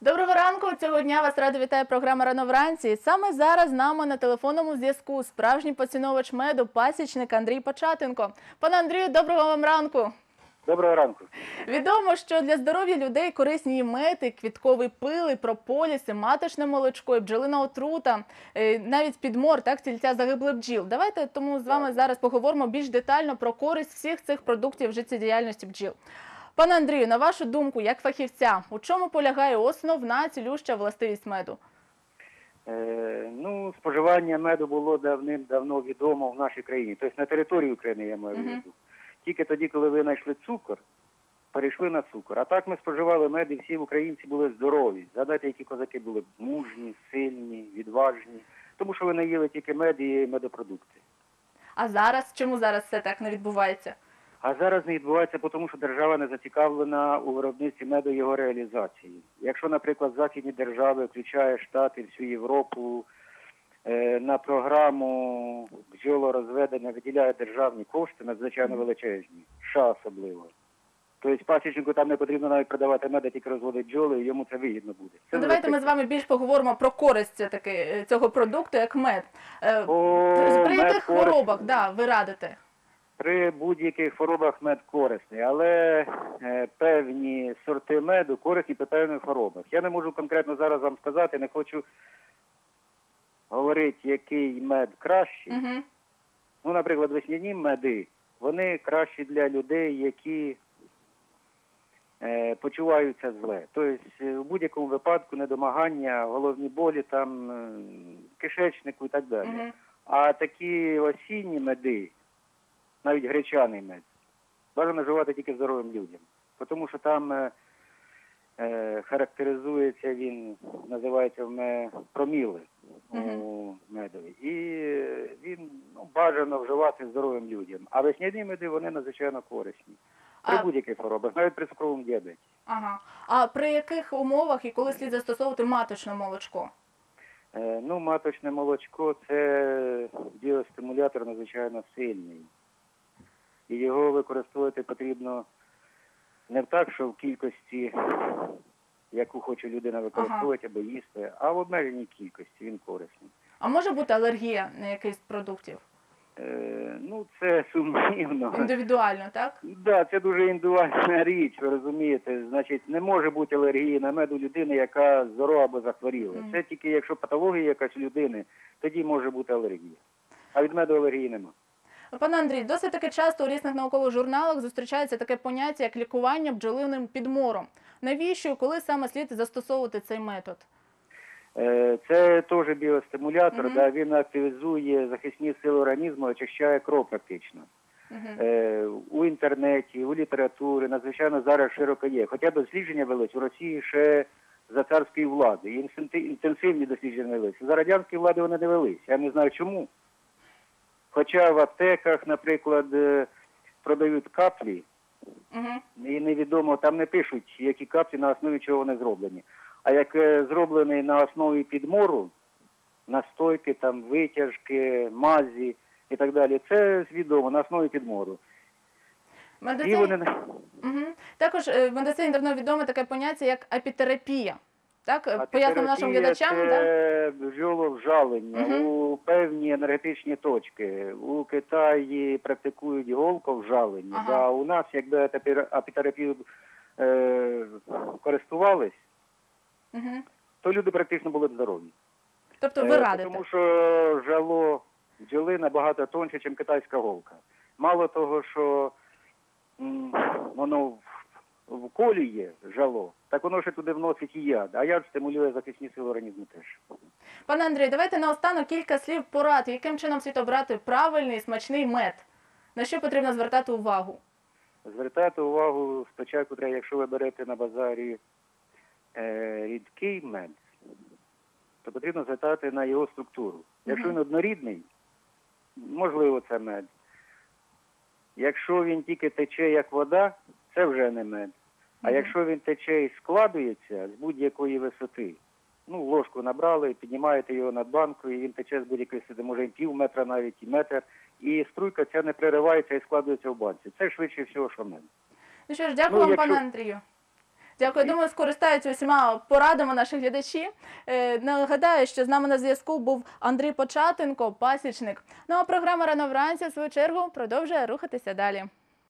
Доброго ранку. Цього дня вас радо вітає програма Рано вранці. І Саме зараз з нами на телефонному зв'язку справжній поціновувач меду, пасічник Андрій Початенко. Пане Андрію, доброго вам ранку. Доброго ранку. Відомо, що для здоров'я людей корисні і мед, і квітковий пил, і прополіс, і маточне молочко, і бджолина отрута, е, навіть підмор, так, тільця загиблих бджіл. Давайте тому з вами зараз поговоримо більш детально про користь всіх цих продуктів життєдіяльності бджіл. Пане Андрію, на вашу думку, як фахівця, у чому полягає основна цілюща властивість меду? Е, ну, споживання меду було давним-давно відомо в нашій країні. Тобто на території України я маю виду. Тільки тоді, коли ви знайшли цукор, перейшли на цукор. А так ми споживали мед, і всі українці були здорові. Згадайте, які козаки були мужні, сильні, відважні. Тому що ви не їли тільки мед і медопродукти. А зараз чому зараз все так не відбувається? А зараз не відбувається, тому що держава не зацікавлена у виробництві меду його реалізації. Якщо, наприклад, західні держави, включає Штати, всю Європу, е, на програму бджолорозведення виділяє державні кошти, надзвичайно величезні, США особливо. Тобто пасічнику там не потрібно навіть продавати мед, а тільки розводить бджоли, і йому це вигідно буде. Це Ну, давайте ми з вами більш поговоримо про користь все-таки е, цього продукту, як мед. Е, О, При мед яких хворобах да, ви радите? При будь-яких хворобах мед корисний, але е, певні сорти меду корисні при певних хворобах. Я не можу конкретно зараз вам сказати, не хочу говорити, який мед кращий. Угу. Ну, наприклад, весняні меди, вони кращі для людей, які е, почуваються зле. Тобто, е, в будь-якому випадку недомагання, головні болі, там, кишечнику і так далі. Угу. А такі осінні меди, навіть гречаний мед, бажано вживати тільки здоровим людям. Тому що там е, е, характеризується він, називається проміли у медові. І він ну, бажано вживати здоровим людям. А весняні меди вони надзвичайно корисні. При А- будь-яких хворобах, навіть при цукровому діабеті. Ага. А при яких умовах і коли слід застосовувати маточне молочко? Е, Ну, маточне молочко це біостимулятор надзвичайно сильний. І його використовувати потрібно не так, що в кількості, яку хоче людина використовувати або їсти, а в обмеженій кількості він корисний. А може бути алергія на якийсь продуктів? Е, ну, це сумнівно. Індивідуально, так? Да, це дуже індивідуальна річ, ви розумієте. Значить, не може бути алергії на мед у людини, яка здорова або захворіла. Мгм. Це тільки якщо патологія якась людини, тоді може бути алергія. А від меду алергії нема. Пане Андрій, досить таки часто у різних наукових журналах зустрічається таке поняття, як лікування бджолиним підмором. Навіщо і коли саме слід застосовувати цей метод? Е, Це теж біостимулятор, Мгм. да, він активізує захисні сили організму, очищає кров практично. Е, У інтернеті, у літературі надзвичайно зараз широко є. Хоча дослідження велись у Росії ще за царської влади. Інтенсивні дослідження велись. За радянської влади вони не велись. Я не знаю чому. Хоча в аптеках, наприклад, е, продають каплі, Угу. і невідомо, там не пишуть, які каплі на основі чого вони зроблені. А як е, зроблений на основі підмору, настойки, там, витяжки, мазі і так далі, це відомо на основі підмору. І вони Угу. Також е, в медицині давно відоме таке поняття, як апітерапія. Так, Е, пояснимо нашим глядачам. Да? Це бджоловжалення Мгм. у певні енергетичні точки. У Китаї практикують голковжалення. Ага. Да, у нас, якби апітера- апітерапію е, користувались, Угу. то люди практично були б здорові. Тобто ви Е, радите. Тому що жало бджоли набагато тонше, ніж китайська голка. Мало того, що воно в, колі є жало, так воно ще туди вносить і яд, а яд стимулює захисні сили організму теж. Пане Андрій, давайте наостанок кілька слів порад, яким чином слід обрати правильний смачний мед. На що потрібно звертати увагу? Звертати увагу спочатку треба, якщо ви берете на базарі е, рідкий мед, то потрібно звертати на його структуру. Якщо він однорідний, можливо, це мед. Якщо він тільки тече як вода, це вже не мед. А якщо він тече і складується з будь-якої висоти, ну, ложку набрали, піднімаєте його над банкою, і він тече з будь-якої висоти, може і пів метра навіть, і метр, і струйка ця не переривається і складується в банці. Це швидше всього, що мед. Ну що ж, дякую Ну, вам, якщо- пане Андрію. Дякую. Думаю, скористаються усіма порадами наших глядачі. Е, Нагадаю, що з нами на зв'язку був Андрій Початенко, пасічник. Ну а програма рано вранці в свою чергу продовжує рухатися далі.